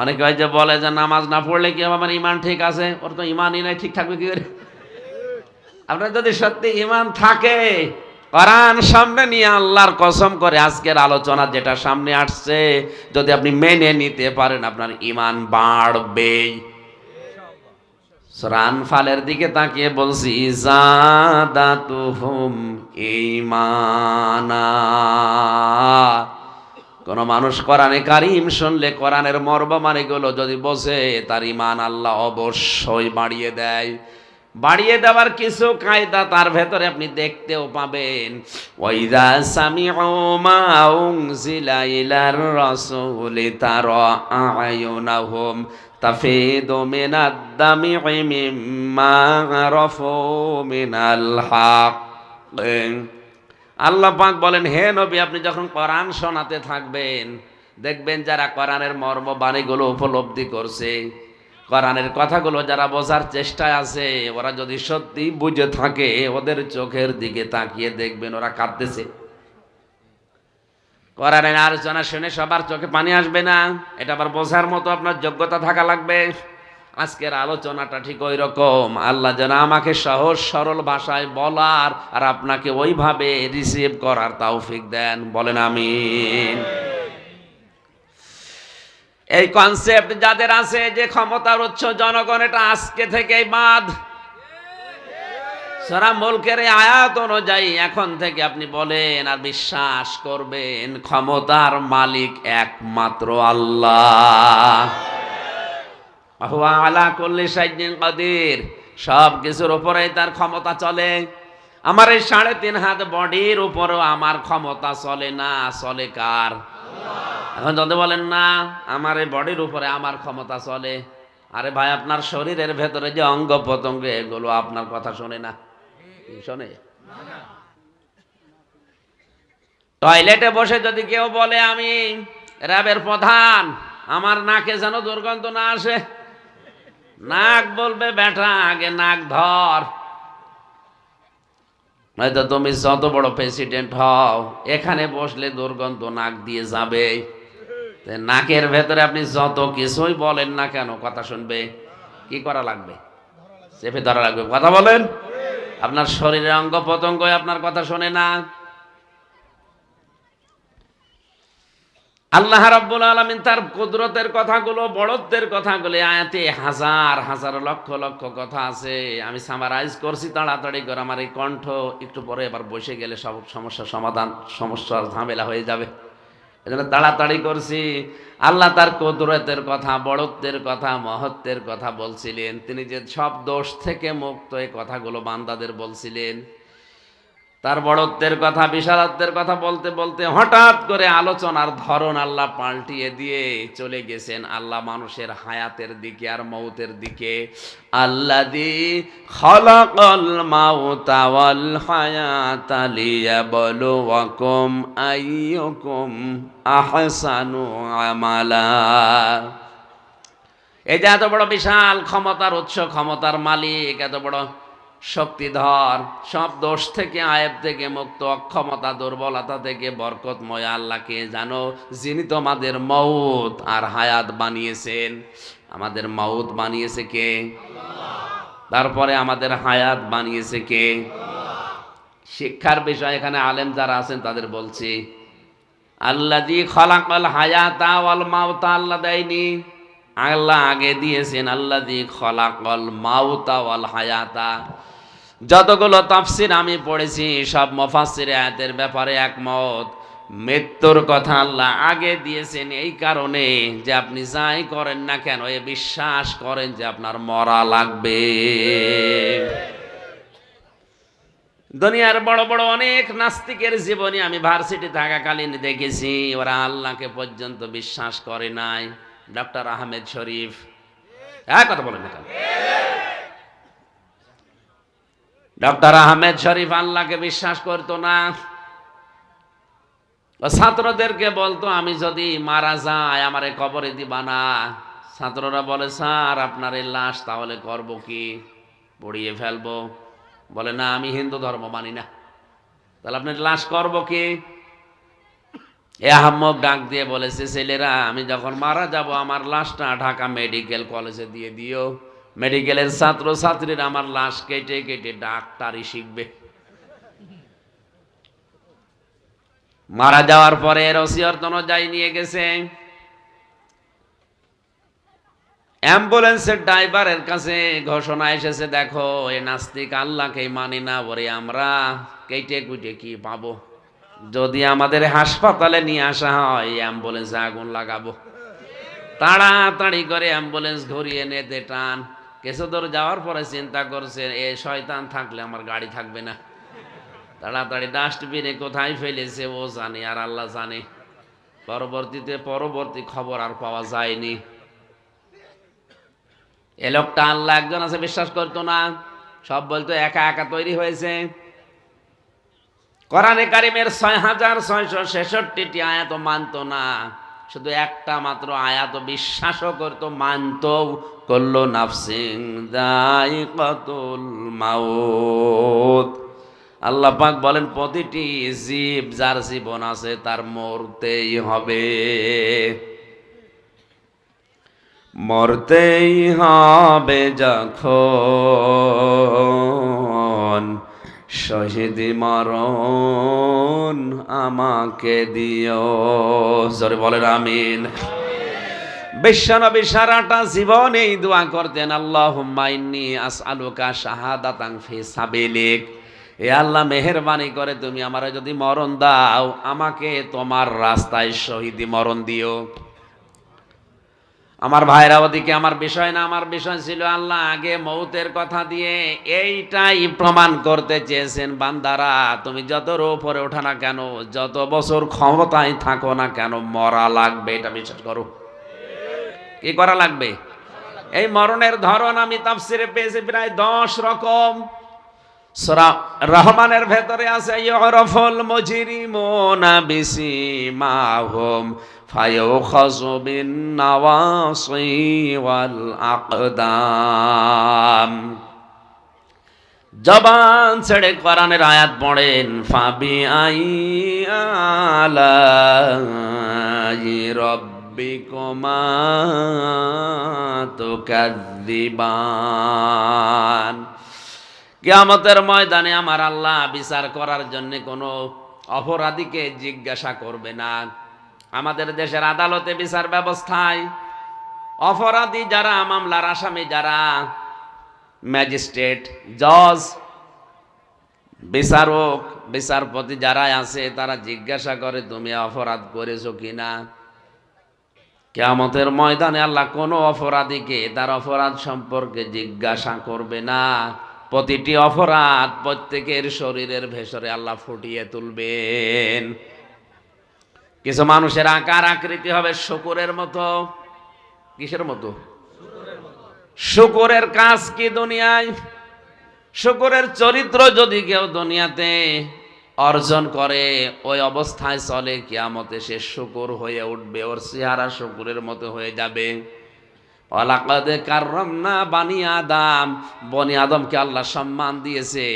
অনেকে হয় যে বলে যে নামাজ না পড়লে কি আমার ইমান ঠিক আছে? ওর তো ইমানই নাই, ঠিক থাকবে কি করে? আপনার যদি সত্যি ইমান থাকে, কোরআন সামনে নিয়ে আল্লাহর কসম করে আজকের আলোচনা যেটা সামনে আসছে, যদি আপনি মেনে নিতে পারেন, আপনার ইমান বাড়বে। সরান ফালের দিকে তাকিয়ে বলছি জাদাতুহুম ঈমানা। কোন মানুষ কোরআনে কারিম শুনলে কোরআনের মর্ম মানে গুলো যদি বসে তার ইমান আল্লাহ অবশ্যই বাড়িয়ে দেয়। বাড়িয়ে দেওয়ার কিছু কায়দা তার ভেতরে আপনি দেখতেও পাবেন। ওয়াইদা সামিউ মা উনজিলা ইলার রাসূলি তারা আয়ুনাহুম তাফিদু মিনাদ দামি'i মিম্মা আরাফু মিনাল হক আল্লাহ পাক বলেন, হে নবী, আপনি যখন কোরআন শোনাতে থাকবেন, দেখবেন যারা কোরআনের মর্ম বাণীগুলো উপলব্ধি করছে, কোরআনের কথাগুলো যারা বোঝার চেষ্টায় আছে, ওরা যদি সত্যি বুঝে থাকে, ওদের চোখের দিকে তাকিয়ে দেখবেন, ওরা কাঁদতেছে। কোরআনের আলোচনা শুনে সবার চোখে পানি আসবে না, এটা আবার বোঝার মতো আপনার যোগ্যতা থাকা লাগবে। আজকের আলোচনাটা ঠিক ওই রকম আল্লাহ যেন আমাকে সহজ, সরল ভাষায় বলার আর আপনাকে ওইভাবে রিসিভ করার তৌফিক দেন। বলেন আমি এই কনসেপ্ট যাদের আছে যে ক্ষমতার উৎস জনগণ, এটা আজকে থেকেই বাদ। সারা মুলকের আয়াত অনুযায়ী এখন থেকে আপনি বলেন আর বিশ্বাস করবেন, ক্ষমতার মালিক একমাত্র আল্লাহ। আলা কুল্লি শাইইন কাদির। সব কিছুর উপরেই তার ক্ষমতা চলে। আমার এই সাড়ে তিন হাত বডির উপরেও আমার ক্ষমতা চলে না, চলে কার? এখন যদি বলেন, না, আমার এই বডির উপরে আমার ক্ষমতা চলে। আরে ভাই, আপনার শরীরের ভেতরে যে অঙ্গ প্রত্যঙ্গ, এগুলো আপনার কথা শোনে না। শোনে? টয়লেটে বসে যদি কেউ বলে আমি র্যাবের প্রধান, আমার নাকে যেন দুর্গন্ধ না আসে নাক বলবে, বেটা, আগে নাক ধর। নয়তো তুমি যত বড় প্রেসিডেন্ট হও, এখানে বসলে দুর্গন্ধ নাক দিয়ে যাবে। নাকের ভেতরে আপনি যত কিছুই বলেন না কেন, কথা শুনবে। কি করা লাগবে? চেপে ধরা লাগবে। কথা বলেন? আপনার শরীরের অঙ্গ প্রত্যঙ্গ আপনার কথা শোনে না। আল্লাহ রাব্বুল আলামিন তার কুদরতের কথাগুলো, বড়ত্বের কথাগুলো আয়াতে হাজার হাজার, লক্ষ লক্ষ কথা আছে। আমি সামারাইজ করছি তাড়াতাড়ি করে, আমার এই কণ্ঠ একটু পরে এবার বসে গেলে সব সমস্যার সমাধান, সমস্যার ঝামেলা হয়ে যাবে। এজন্য তাড়াতাড়ি করছি। আল্লাহ তার কুদরতের কথা, বড়ত্বের কথা, মহত্বের কথা বলছিলেন। তিনি যে সব দোষ থেকে মুক্ত, এই কথাগুলো বান্দাদের বলছিলেন। তার বড়ত্বের কথা, বিশালত্বের কথা বলতে বলতে হঠাৎ করে আলোচনার ধরন আল্লাহ পাল্টিয়ে দিয়ে চলে গেছেন। আল্লাহ মানুষের হায়াতের দিকে আর মৌতের দিকে। আল্লাদি খলাকল মাউতা ওয়াল হায়াতা লিয়াবলুয়াকুম আইয়ুকুম আহসানু আমালা। এই যে এত বড় বিশাল ক্ষমতার উৎস, ক্ষমতার মালিক, এত বড় শক্তিধর, সব দোষ থেকে আয়েব থেকে মুক্ত, অক্ষমতা, দুর্বলতা থেকে বরকতময় আল্লাহকে জানো, যিনি তোমাদের মৌত আর হায়াত বানিয়েছেন। আমাদের মৌত বানিয়েছে কে? তারপরে আমাদের হায়াত বানিয়েছে কে? শিক্ষার বিষয় এখানে আলেম যারা আছেন তাদের বলছি আল্লাহ দি খলাকল হায়াতা ওয়াল মাউতা, আল্লাহ দেয়নি? আল্লাহ আগে দিয়েছেন আল্লাহ দি খলাকল মাউতা হায়াতা। যতগুলো তাফসির আমি পড়েছি, সব মফাসির আয়াতের ব্যাপারে একমত। মৃত্যুর কথা আল্লাহ আগে দিয়েছেন এই কারণে যে আপনি যাই করেন না কেন, এ বিশ্বাস করেন যে আপনার মরা লাগবে। দুনিয়ার বড় বড় অনেক নাস্তিকের জীবনে আমি ভার্সিটি থাকাকালীন দেখেছি, ওরা আল্লাহকে পর্যন্ত বিশ্বাস করে নাই। ডক্টর আহমেদ শরীফ। হ্যাঁ কথা বলেন ডক্টর আহমেদ শরীফ আল্লাহকে বিশ্বাস করতো না। ছাত্রদেরকে বলতো, আমি যদি মারা যাই, আমারে কবরে দিবা না। ছাত্ররা বলে, স্যার, আপনার এই লাশ তাহলে করব কি? পড়িয়ে ফেলব। বলে, না, আমি হিন্দু ধর্ম মানি না। তাহলে আপনার লাশ করব কি? এ আহম্মক ডাক দিয়ে বলেছে, ছেলেরা, আমি যখন মারা যাব, আমার লাশটা ঢাকা মেডিকেল কলেজে দিয়ে দিও। মেডিকেলের ছাত্র ছাত্রীরা আমার লাশ কেটে কেটে ডাক্তারি শিখবে। মারা যাওয়ার পরে রসিয়ত অনুযায়ী নিয়ে গেছে। অ্যাম্বুলেন্সের ড্রাইভারের কাছে ঘোষণা এসেছে, দেখো, এ নাস্তিক আল্লাহকে মানি না বলে আমরা কেটে কুটে কি পাবো? যদি আমাদের হাসপাতালে নিয়ে আসা হয় অ্যাম্বুলেন্সে আগুন লাগাবো। তাড়াতাড়ি করে অ্যাম্বুলেন্স ঘুরিয়ে নেতে টান। কিছু দূর যাওয়ার পরে চিন্তা করছে এ শয়তান থাকলে আমার গাড়ি থাকবে না। তাড়াতাড়ি ডাস্টবিনে কোথায় ফেলেছে, ও জানে, আর আল্লাহ জানে। পরবর্তীতে পরবর্তী খবর আর পাওয়া যায়নি। এ লোকটা আল্লাহ একজন আছে, বিশ্বাস করতো না। সব বলতো, একা একা তৈরি হয়েছে। কোরআনে কারিমের ছয় হাজার ছয়শো ছেষট্টিটি আয়াত মানতো না। শুধু একটা মাত্র আয়াত বিশ্বাসও করতো মানত করল নাফসিং দাই কতুল মাউত। আল্লাহ পাক বলেন, প্রতিটি জীব যার জীবন আছে তার মরতেই হবে। মরতেই হবে যখন শহীদ মরণ আমাকে দিও। জোরে বলেন আমিন। বিশ্বনবী সারাটা জীবন এই দোয়া করতেন আল্লাহ ইন্নি আসআলুকা শাহাদাতাং ফি সাবিলিক। এ আল্লাহ মেহেরবানি করে, তুমি আমারে যদি মরণ দাও, আমাকে তোমার রাস্তায় শহীদি মরণ দিও। আমার ভাইরা ওদিকে, আমার বিষয় না, আমার বিষয় ছিল আল্লাহ আগে মৌতের কথা দিয়ে এইটাই প্রমাণ করতে চেয়েছেন বান্দারা। তুমি যত উপরে ওঠা না কেন, যত বছর ক্ষমতায় থাকো না কেন, মরা লাগবে, এটা বিশ্বাস করো। কি করা লাগবে? এই মরণের ধরন আমি তাফসিরে পেয়েছি প্রায় দশ রকম। রহমানের ভেতরে আছে, ইউরফুল মুজরিমুনা বিসিমাহুম। ফায়ুখাযু নাওয়াসি ওয়াল আকদাম জবান ছেড়ে কোরআনের আয়াত পড়েন ফাবি আই আলাই রব্বিকুমা তুকাদ্দিবান কিয়ামতের ময়দানে আমার আল্লাহ বিচার করার জন্য কোনো অপরাধীকে জিজ্ঞাসা করবে না। আমাদের দেশের আদালতে বিচার ব্যবস্থায় অপরাধী যারা, মামলার আসামি যারা, ম্যাজিস্ট্রেট, জজ, বিচারক, বিচারপতি যারা আছে, তারা জিজ্ঞাসা করে, তুমি অপরাধ করেছ কিনা? কেয়ামতের ময়দানে আল্লাহ কোনো অপরাধীকে তার অপরাধ সম্পর্কে জিজ্ঞাসা করবে না। প্রতিটি অপরাধ প্রত্যেকের শরীরের ভেসরে আল্লাহ ফুটিয়ে তুলবেন। কিছু মানুষের আকার আকৃতি হবে শুকুরের মতো। কিসের মতো? শুকুরের কাজ কি দুনিয়ায়? শুকুরের চরিত্র যদি কেউ দুনিয়াতে অর্জন করে, ওই অবস্থায় চলে কিয়ামতে সে শুকুর হয়ে উঠবে, ওর চেহারা শুকুরের মতো হয়ে যাবে। অলাকাদে কার্রম না বানি আদম, বনি আদমকে আল্লাহ সম্মান দিয়েছে।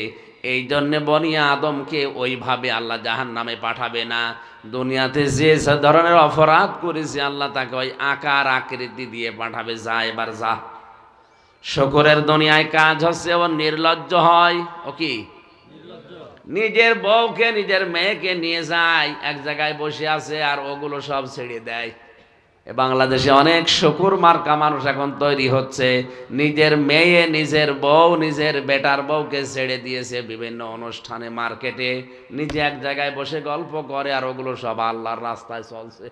এই জন্যে বনিয়া আদমকে ওইভাবে আল্লাহ জাহান নামে পাঠাবে না। দুনিয়াতে যে ধরনের অপরাধ করেছে, আল্লাহ তাকে ওই আকার আকৃতি দিয়ে পাঠাবে, যা এবার যা। শকরের দুনিয়ায় কাজ হচ্ছে, ও নির্লজ্জ হয়। ও কি? নিজের বউকে, নিজের মেয়েকে নিয়ে যায়, এক জায়গায় বসে আছে আর ওগুলো সব ছেড়ে দেয়। বাংলাদেশে অনেক শকুর মার্কা মানুষ এখন তৈরি হচ্ছে। নিজের মেয়ে, নিজের বউ, নিজের বেটার বউকে ছেড়ে দিয়েছে বিভিন্ন অনুষ্ঠানে, মার্কেটে। নিজে এক জায়গায় বসে গল্প করে আর ওগুলো সব আল্লাহর রাস্তায় চলছে।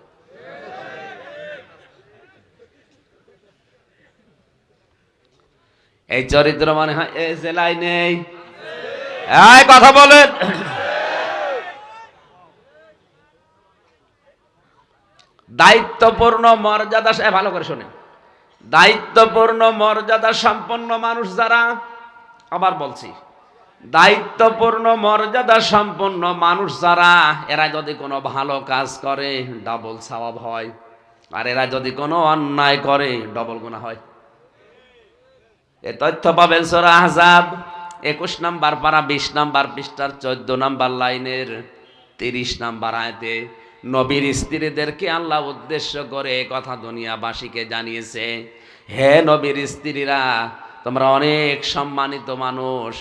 এই চরিত্র মানে হয় এ জেলায় নেই কথা বলেন। দায়িত্বপূর্ণ মর্যাদা ভালো করে শোনেন দায়িত্বপূর্ণ মর্যাদা সম্পন্ন মানুষ যারা, আবার বলছি, দায়িত্বপূর্ণ মর্যাদা সম্পন্ন মানুষ যারা, এরা যদি কোনো ভালো কাজ করে ডাবল সওয়াব হয়। আর এরা যদি কোনো অন্যায় করে ডবল গুণা হয়। এ তথ্য পাবেন সোরা আহজাব, একুশ নাম্বার পারা বিশ নাম্বার পৃষ্ঠার চোদ্দ নাম্বার লাইনের তিরিশ নাম্বার আয়তে। নবীর স্ত্রীদেরকে আল্লাহ উদ্দেশ্য করে কথা দুনিয়াবাসীকে জানিয়েছে, হে নবীর স্ত্রীরা, তোমরা অনেক সম্মানিত মানুষ।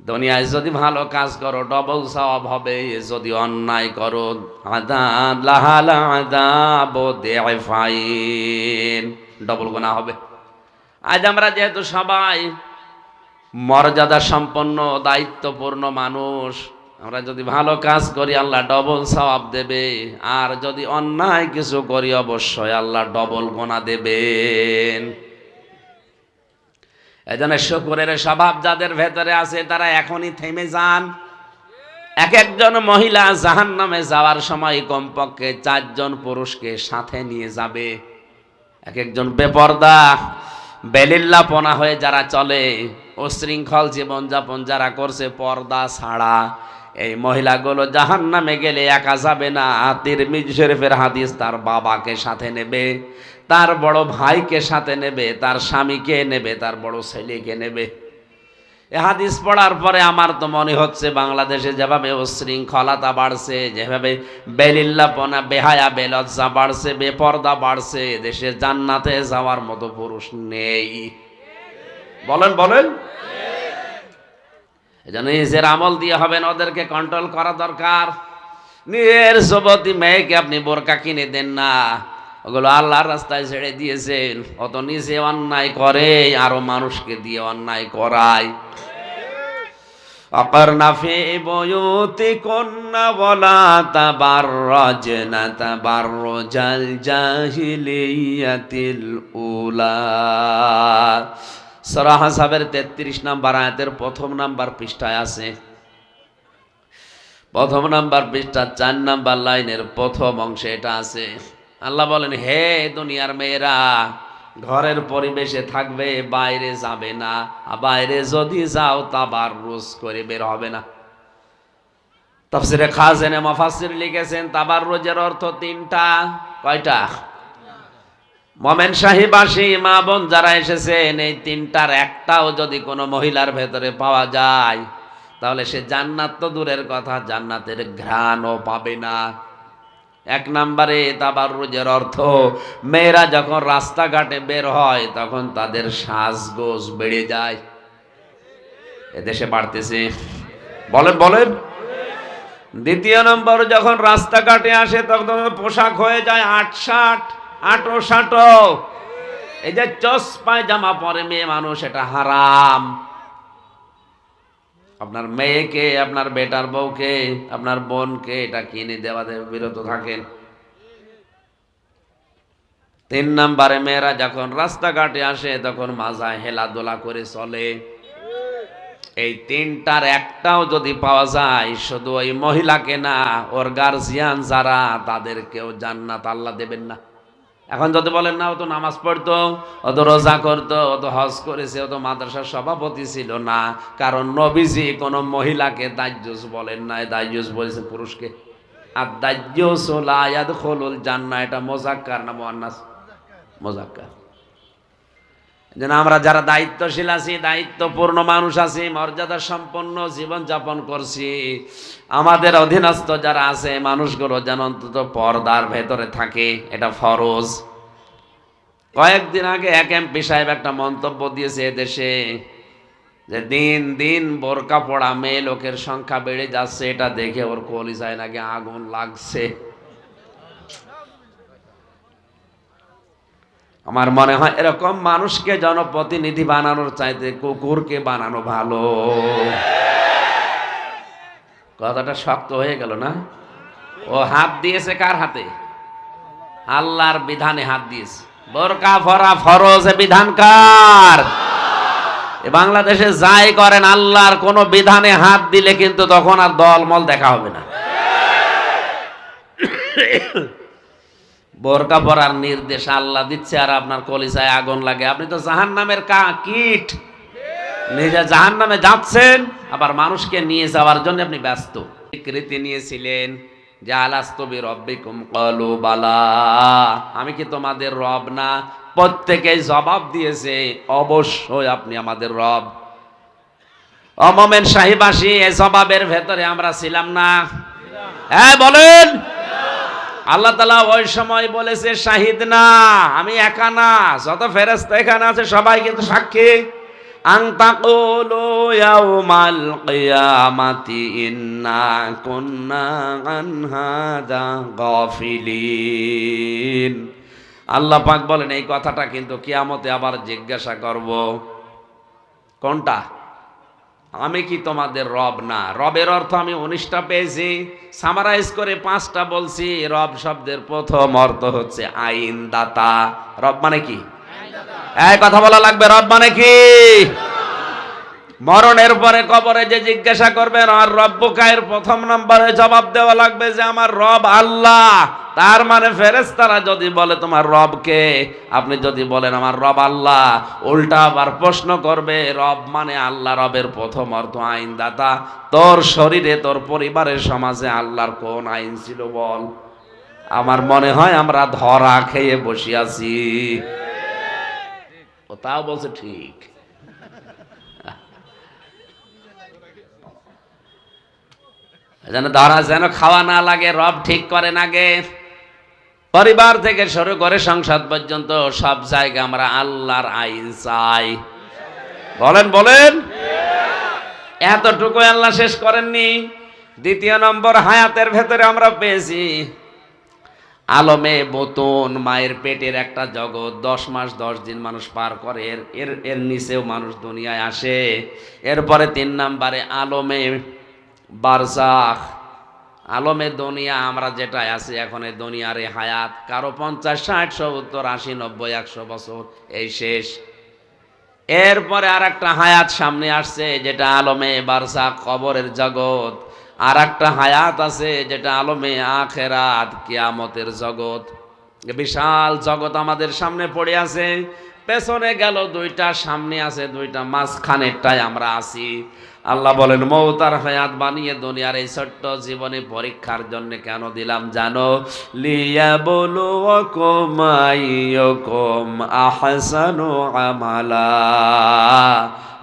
দুনিয়ায় যদি ভালো কাজ করো ডবল সওয়াব হবে। যদি অন্যায় করো আদা লাহালা আদা বোদে ফাইন ডবল গোনা হবে। আজ আমরা যেহেতু সবাই মর্যাদা সম্পন্ন দায়িত্বপূর্ণ মানুষ আমরা যদি ভালো কাজ করি, আল্লাহ ডবল সওয়াব দেবে। আর যদি অন্যায় কিছু করি, অবশ্যই আল্লাহ ডবল গোনা দেবেন। এজন্য শুকুরের স্বভাব যাদের ভেতরে আছে, তারা এখনই থেমে যান। এক একজন মহিলা জাহান নামে যাওয়ার সময় কমপক্ষে চারজন পুরুষকে সাথে নিয়ে যাবে। এক একজন বেপর্দা, বেলিল্লাপনা হয়ে যারা চলে অশৃঙ্খল জীবনযাপন যারা করছে, পর্দা ছাড়া এই মহিলাগুলো জাহান নামে গেলে একা যাবে না। তিরমিজ শরীফের হাদিস, তার বাবাকে সাথে নেবে, তার বড় ভাইকে সাথে নেবে, তার স্বামীকে নেবে, তার বড় ছেলেকে নেবে। এ হাদিস পড়ার পরে আমার তো মনে হচ্ছে বাংলাদেশে যেভাবে উশৃঙ্খলতা বাড়ছে, যেভাবে বেলিল্লাপনা, বেহায়া, বেলজ্জা বাড়ছে, বেপর্দা বাড়ছে, দেশে জান্নাতে যাওয়ার মতো পুরুষ নেই। বলেন বলেন। এজন্য নিজের আমল দিয়ে হবেন ওদেরকে কন্ট্রোল করা দরকার। নিজের যুবতী মেয়েকে আপনি বোরকা কিনে দেন না। ওগুলো আল্লাহর রাস্তায় ছেড়ে দিয়েছেন। অত নিজে অন্যায় করে, আরও মানুষকে দিয়ে অন্যায় করায়। অকর্ণা ফি বুয়ুতিকুন্না ওয়ালা তাবাররাজনা তাবাররুজাল জাহিলিয়াতিল উলা। সূরা হাসাবের 33 নাম্বার আয়াতের প্রথম নাম্বার পৃষ্ঠায় আছে। প্রথম নাম্বার পৃষ্ঠা, চার নাম্বার লাইনের প্রথম অংশে এটা আছে। আল্লাহ বলেন, হে দুনিয়ার মেয়েরা, ঘরের পরিবেশে থাকবে, বাইরে যাবে না। বাইরে যদি যাও, তাবার রোজ করে বের হবে না। তফসিরে খাজেনে মাফাসির লিখেছেন, তাবার রোজের অর্থ তিনটা। কয়টা? মমেন সাহিবাসী মা বোন যারা এসেছেন, এই তিনটার একটাও যদি কোনো মহিলার ভেতরে পাওয়া যায়, তাহলে সে জান্নাত তো দূরের কথা, জান্নাতের ঘ্রাণও পাবে না। এক নম্বরে তাবার রোজের অর্থ, মেয়েরা যখন রাস্তাঘাটে বের হয়, তখন তাদের সাজগোজ বেড়ে যায়। এদেশে বাড়তেছে। বলেন বলেন। দ্বিতীয় নম্বর, যখন রাস্তাঘাটে আসে, তখন পোশাক হয়ে যায় আট ষাট আটো ষাটো এই যে চস পায়জামা পরে মেয়ে মানুষ, এটা হারাম। আপনার মেয়েকে, আপনার বেটার বউকে, আপনার বোনকে এটা কিনে দেওয়া দেবে বিরত থাকেন। তিন নম্বরে মেয়েরা যখন রাস্তাঘাটে আসে, তখন মাজায় হেলাদোলা করে চলে। এই তিনটার একটাও যদি পাওয়া যায়, শুধু ওই মহিলাকে না, ওর গার্জিয়ান যারা, তাদেরকেও জান্নাত আল্লাহ দেবেন না। এখন যদি বলেন না ও তো নামাজ পড়তো, অত রোজা করতো, অত হজ করেছে, অত মাদ্রাসার সভাপতি ছিল না। কারণ নবীজি কোনো মহিলাকে দায়জুস বলেন না দায়জুস বলেছে পুরুষকে। আর দাজ্জুস লায়াদ খোলুল জান্না এটা মোজাক্কার না মোয়ান্নাস? মোজাক্কার। যেন আমরা যারা দায়িত্বশীল আছি, দায়িত্বপূর্ণ মানুষ আছি, মর্যাদা সম্পন্ন জীবন যাপন করছি, আমাদের অধীনস্থ যারা আছে, মানুষগুলো যেন অন্তত পর্দার ভেতরে থাকে, এটা ফরজ। কয়েকদিন আগে এক এমপি সাহেব একটা মন্তব্য দিয়েছে দেশে, যে দিন দিন বোরকা পড়া মেয়ে লোকের সংখ্যা বেড়ে যাচ্ছে, এটা দেখে ওর কলিজায় নাকি আগুন লাগছে। আমার মনে হয় এরকম মানুষকে জনপ্রতিনিধি বানানোর চাইতে কুকুরকে বানানো ভালো। কথাটা শক্ত হয়ে গেল না? ও হাত দিয়েছে কার হাতে? আল্লাহর বিধানে হাত দিয়েছে। বোরকা ফরা ফরজ বিধান কার? বাংলাদেশে যাই করেন, আল্লাহর কোন বিধানে হাত দিলে কিন্তু তখন আর দলমল দেখা হবে না। বোরকা পরার নির্দেশ আল্লাহ দিচ্ছে আর আপনার কলিজায় আগুন লাগে। আপনি তো জাহান নামের কীট। নিজে জাহান নামে যাচ্ছেন, আবার মানুষকে নিয়ে যাওয়ার জন্য আপনি ব্যস্ত। স্বীকৃতি নিয়েছিলেন আমি কি তোমাদের রব না? প্রত্যেকেই জবাব দিয়েছে, অবশ্যই আপনি আমাদের রব। অমমেন সাহিবাসী এই জবাবের ভেতরে আমরা ছিলাম না। হ্যাঁ বলেন। আল্লাহ তালা ওই সময় বলেছে, শাহিদ না, আমি একা না, যত ফেরেস্তা এখানে আছে, সবাই কিন্তু সাক্ষী। আল্লাহ পাক বলেন, এই কথাটা কিন্তু কিয়ামতে আবার জিজ্ঞাসা করব। কোনটা? আমি কি তোমাদের রব না? রবের অর্থ আমি উনিশটা পেয়েছি। সামারাইজ করে পাঁচটা বলছি। রব শব্দের প্রথম অর্থ হচ্ছে আইন দাতা রব মানে কি? এই কথা বলা লাগবে, রব মানে কি? মরণের পরে কবরে যে জিজ্ঞাসা করবেন, আর রব্বকায়ের প্রথম নম্বরে জবাব দেওয়া লাগবে যে আমার রব আল্লাহ। তার মানে ফেরেশতারা যদি বলে, তোমার রবকে আপনি যদি বলেন, আমার রব আল্লাহ। উল্টা আবার প্রশ্ন করবে, রব মানে আল্লাহ, রবের প্রথম অর্থ আইনদাতা। তোর শরীরে, তোর পরিবারের সমাজে আল্লাহর কোন আইন ছিল বল? আমার মনে হয় আমরা ধরা খেয়ে বসে আছি। ও তাও বলছে ঠিক। যেন ধরা যেন খাওয়া না লাগে, রব ঠিক করেন আগে পরিবার থেকে শুরু করে সংসদ পর্যন্ত সব জায়গায় আমরা আল্লাহর আইন চাই। বলেন বলেন। এতটুকু আল্লাহ শেষ করেননি। দ্বিতীয় নম্বর, হায়াতের ভেতরে আমরা পেয়েছি। আলমে বোতন, মায়ের পেটের একটা জগৎ, দশ মাস দশ দিন মানুষ পার করে, এর এর এর নিচেও মানুষ দুনিয়ায় আসে। এরপরে তিন নম্বরে আলমে বারজাখ আলমে দুনিয়া, আমরা যেটা আছি এখন এই দুনিয়ার এই হায়াত। কারও পঞ্চাশ, ষাট, সত্তর, আশি, নব্বই, একশো বছর, এই শেষ। এরপরে আর একটা হায়াত সামনে আসছে, যেটা আলমে বারসা কবরের জগৎ। আর একটা হায়াত আছে, যেটা আলমে আখেরাত, কিয়ামতের জগৎ। বিশাল জগৎ আমাদের সামনে পড়ে আছে। পেছনে গেল দুইটা, সামনে আছে দুইটা মাঝখানেরটাই আমরা আছি। আল্লাহ বলেন, মৌতার হায়াত বানিয়ে দুনিয়ার এই ছোট্ট জীবনে পরীক্ষার জন্য কেন দিলাম জানো? লিয়া বলো কম আহসানু আমালা।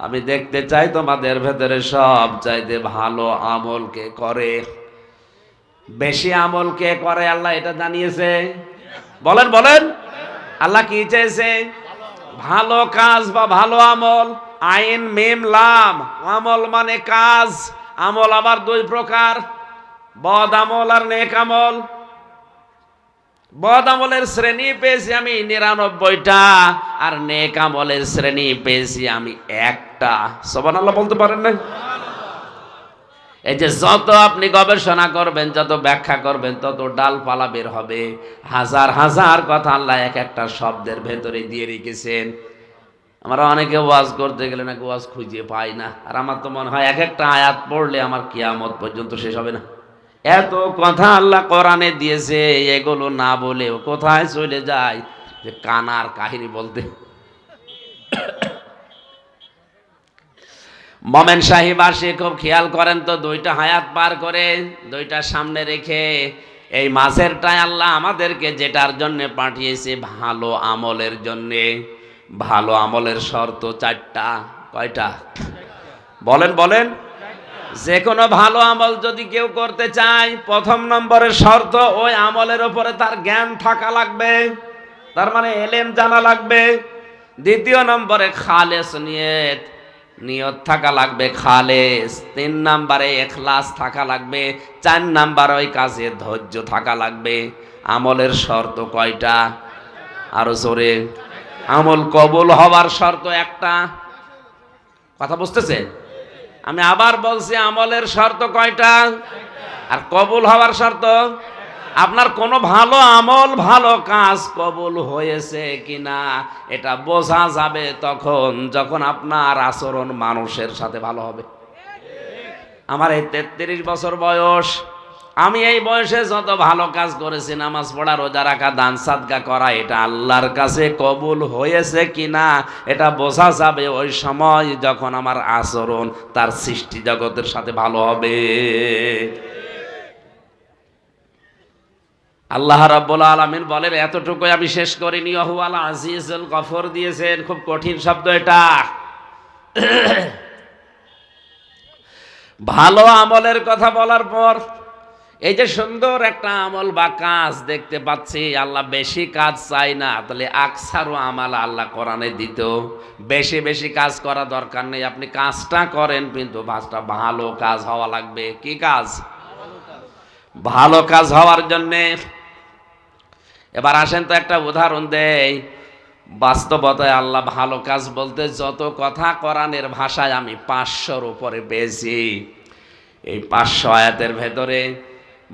আমি দেখতে চাই তোমাদের ভেতরে সব চাইতে ভালো আমল কে করে। বেশি আমল কে করে আল্লাহ এটা জানিয়েছে? বলেন বলেন। আল্লাহ কি চেয়েছে ভালো কাজ বা ভালো আমল। আইন মেম লাম, আমল মানে কাজ, আমল আবার দুই প্রকার, বদ আমল আর নেক আমল। বদ আমলের শ্রেণি পেয়েছি আমি নিরানব্বইটা, আর নেক আমলের শ্রেণি পেয়েছি আমি একটা। সবান আল্লাহ বলতে পারেন না? এই যে যত আপনি গবেষণা করবেন, যত ব্যাখ্যা করবেন, তত ডালপালা বের হবে। হাজার হাজার কথা আল্লাহ এক একটা শব্দের ভেতরে দিয়ে রেখেছেন। আমরা অনেকে ওয়াজ করতে গেলে নাকি ওয়াজ খুঁজে পাই না। আর আমার তো মনে হয় এক একটা আয়াত পড়লে আমার কিয়ামত পর্যন্ত শেষ হবে না। এত কথা আল্লাহ কোরআনে দিয়েছে, এগুলো না বলেও কোথায় চলে যায়? যে কানার কাহিনী বলতে। মমেন সাহেব আসে খুব খেয়াল করেন তো, দুইটা হায়াত পার করে, দুইটা সামনে রেখে, এই মাঝেরটাই আল্লাহ আমাদেরকে যেটার জন্য পাঠিয়েছে, ভালো আমলের জন্যে। ভালো আমলের শর্ত চারটা, কয়টা? বলেন বলেন। যে কোনো ভালো আমল যদি কেউ করতে চায়, প্রথম নম্বরের শর্ত, ওই আমলের ওপরে তার জ্ঞান থাকা লাগবে, তার মানে এলেম জানা লাগবে। দ্বিতীয় নম্বরে খালেস নিয়ত নিয়ত থাকা লাগবে, খালেস। তিন নাম্বারে এখলাস থাকা লাগবে, চার নাম্বার ওই কাজে ধৈর্য থাকা লাগবে। আমলের শর্ত কয়টা? আরও জোরে। আমল কবুল হওয়ার শর্ত একটা। কথা বুঝতেছে? আমি আবার বলছি, আমলের শর্ত কয়টা? আর কবুল হওয়ার শর্ত? আপনার কোনো ভালো আমল, ভালো কাজ কবুল হয়েছে কিনা, এটা বোঝা যাবে তখন, যখন আপনার আচরণ মানুষের সাথে ভালো হবে। আমার এই তেত্রিশ বছর বয়স আমি এই বয়সে যত ভালো কাজ করেছি, নামাজ পড়া, রোজা রাখা, দান সাদগা করা, এটা আল্লাহর কাছে কবুল হয়েছে কিনা, এটা বোঝা যাবে ওই সময় যখন আমার আচরণ তার সৃষ্টি জগতের সাথে ভালো হবে। আল্লাহ রাব্বুল আলামিন বলেন এতটুকু আমি শেষ করিনি আল আজিজুল গফর দিয়েছেন। খুব কঠিন শব্দ এটা। ভালো আমলের কথা বলার পর এই যে সুন্দর একটা আমল বা কাজ দেখতে পাচ্ছি, আল্লাহ বেশি কাজ চাই না। তাহলে আকসারও আমাল আল্লাহ কোরআনে দিত। বেশি বেশি কাজ করা দরকার নেই। আপনি কাজটা করেন, কিন্তু কাজটা ভালো কাজ হওয়া লাগবে। কি কাজ? ভালো কাজ হওয়ার জন্যে। এবার আসেন তো একটা উদাহরণ দেই। বাস্তবতায় আল্লাহ ভালো কাজ বলতে যত কথা কোরআনের ভাষায় আমি পাঁচশোর উপরে পেয়েছি। এই পাঁচশো আয়াতের ভেতরে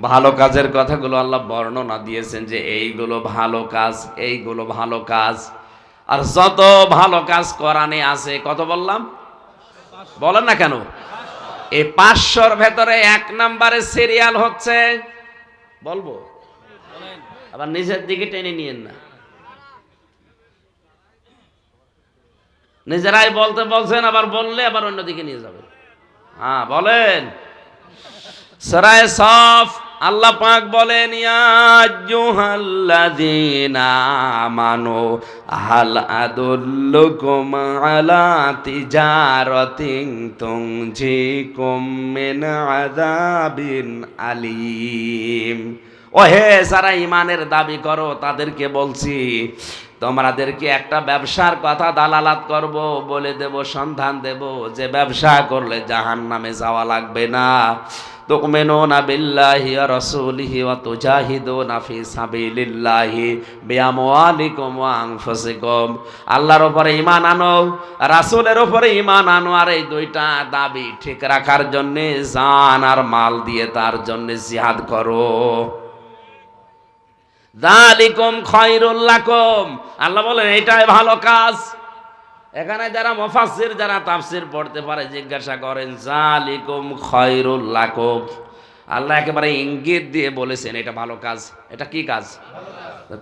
ভালো কাজের কথাগুলো আল্লাহ বর্ণনা দিয়েছেন যে এইগুলো ভালো কাজ, এইগুলো ভালো কাজ। আর যত ভালো কাজ কোরআনে আছে, কত বললাম? বলেন না কেন? এই পাঁচশোর ভেতরে এক নম্বরে সিরিয়াল হচ্ছে, বলব? আবার নিজের দিকে টেনে নিয়েন না। নিজেরাই বলতে বলছেন, আবার বললে আবার অন্যদিকে নিয়ে যাবে হ্যাঁ বলেন। সরায় সফ আল্লাহ পাক বলেন আমানু, হাল আদুল্লুকুম আলা তিজারাতিন তুনজিকুম মিন আযাবিন আলীম। ওহে, যারা ইমানের দাবি করো, তাদেরকে বলছি, তোমাদেরকে একটা ব্যবসার কথা দালালাত করব, বলে দেব, সন্ধান দেব, যে ব্যবসা করলে জাহান নামে যাওয়া লাগবে না। ওয়া রাসূলিহি ওয়া তুজাহিদুনা ফি সাবিলিল্লাহি বিআমওয়ালিকুম ওয়া আনফুসিকুম। আল্লাহর উপরে ঈমান আনো, রাসূলের উপরে ঈমান আনো, আর এই দুইটা দাবি ঠিক রাখার জন্য জান আর মাল দিয়ে তার জন্য জিহাদ করো। জালিকুম খয়রুল লাকুম। আল্লাহ বলেন, এটাই ভালো কাজ। এখানে যারা মফাসির যারা তাফসির পড়তে পারে, জিজ্ঞাসা করেন, জালিকুম খয়রুল লাকুম? আল্লাহ একেবারে ইঙ্গিত দিয়ে বলেছেন, এটা ভালো কাজ। এটা কি কাজ?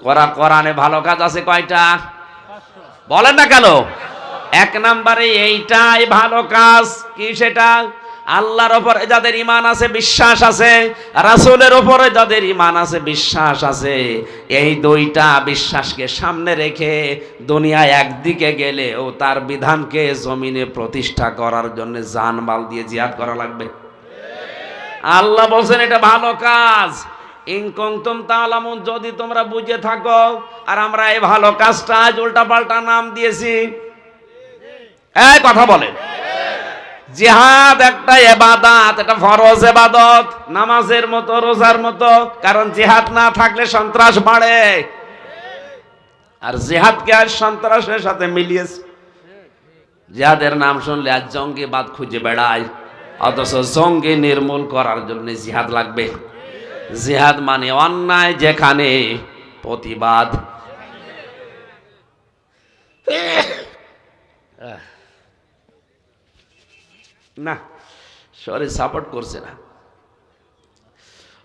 করা, কোরআনে ভালো কাজ আছে কয়টা? বলেন না কেন? এক নাম্বারে, এইটাই ভালো কাজ। কি সেটা? আল্লাহর ওপরে যাদের ইমান আছে, বিশ্বাস আছে, রাসূলের ওপরে যাদের ইমান আছে, বিশ্বাস আছে, এই দুইটা বিশ্বাসকে সামনে রেখে দুনিয়ায় একদিকে গেলে ও তার বিধানকে জমিনে প্রতিষ্ঠা করার জন্য জানমাল দিয়ে জিহাদ করা লাগবে। আল্লাহ বলছেন, এটা ভালো কাজ। ইনকংতম তালামুন, যদি তোমরা বুঝে থাকো, আর আমরা এই ভালো কাজটা আজ উল্টা পাল্টা নাম দিয়েছি। কথা বলেন। জিহাদ একটা এবাদাত, এটা ফরজ এবাদত। নামাজের মতো, রোজার মতো। কারণ জিহাদ না থাকলে সন্ত্রাস বাড়ে। আর জিহাদকে আজ সন্ত্রাসের সাথে মিলিয়েছে। জিহাদের নাম শুনলে আজ জঙ্গিবাদ খুঁজে বেড়ায়। অথচ জঙ্গি নির্মূল করার জন্য জিহাদ লাগবে। জিহাদ মানে অন্যায় যেখানে প্রতিবাদ। না শরীর সাপোর্ট করছে না।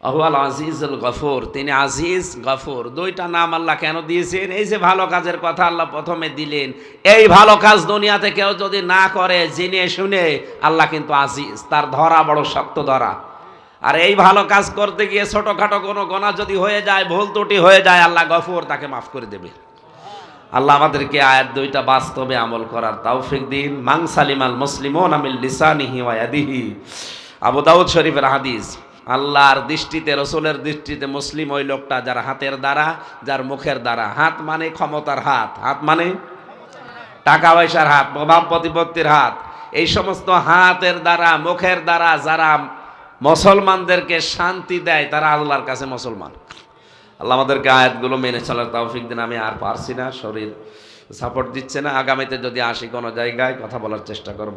আহওয়াল আজিজুল গফুর, তিনি আজিজ গফুর, দুইটা নাম আল্লাহ কেন দিয়েছেন? এই যে ভালো কাজের কথা আল্লাহ প্রথমে দিলেন। এই ভালো কাজ দুনিয়াতে কেউ যদি না করে, জেনে শুনে, আল্লাহ কিন্তু আজিজ, তার ধরা বড় শক্ত ধরা। আর এই ভালো কাজ করতে গিয়ে ছোটখাটো কোনো গোনা যদি হয়ে যায়, ভুল ত্রুটি হয়ে যায়, আল্লাহ গফর তাকে মাফ করে দেবে। আল্লাহ আমাদেরকে আয়াত দুইটা বাস্তবে আমল করার তৌফিক দিন। মাং সালিমাল মুসলিম নামিল লিসানিহি ওয়াদিহি আবু দাউদ শরীফের হাদিস, আল্লাহর দৃষ্টিতে, রসুলের দৃষ্টিতে মুসলিম ওই লোকটা যার হাতের দ্বারা, যার মুখের দ্বারা। হাত মানে ক্ষমতার হাত। হাত মানে টাকা পয়সার হাত, প্রভাব প্রতিপত্তির হাত। এই সমস্ত হাতের দ্বারা, মুখের দ্বারা যারা মুসলমানদেরকে শান্তি দেয়, তারা আল্লাহর কাছে মুসলমান। আল্লাহ আমাদেরকে আয়াতগুলো মেনে চলার তৌফিক দিন, আমি আর পারছি না, শরীর সাপোর্ট দিচ্ছে না। আগামীতে যদি আসি কোনো জায়গায়, কথা বলার চেষ্টা করব।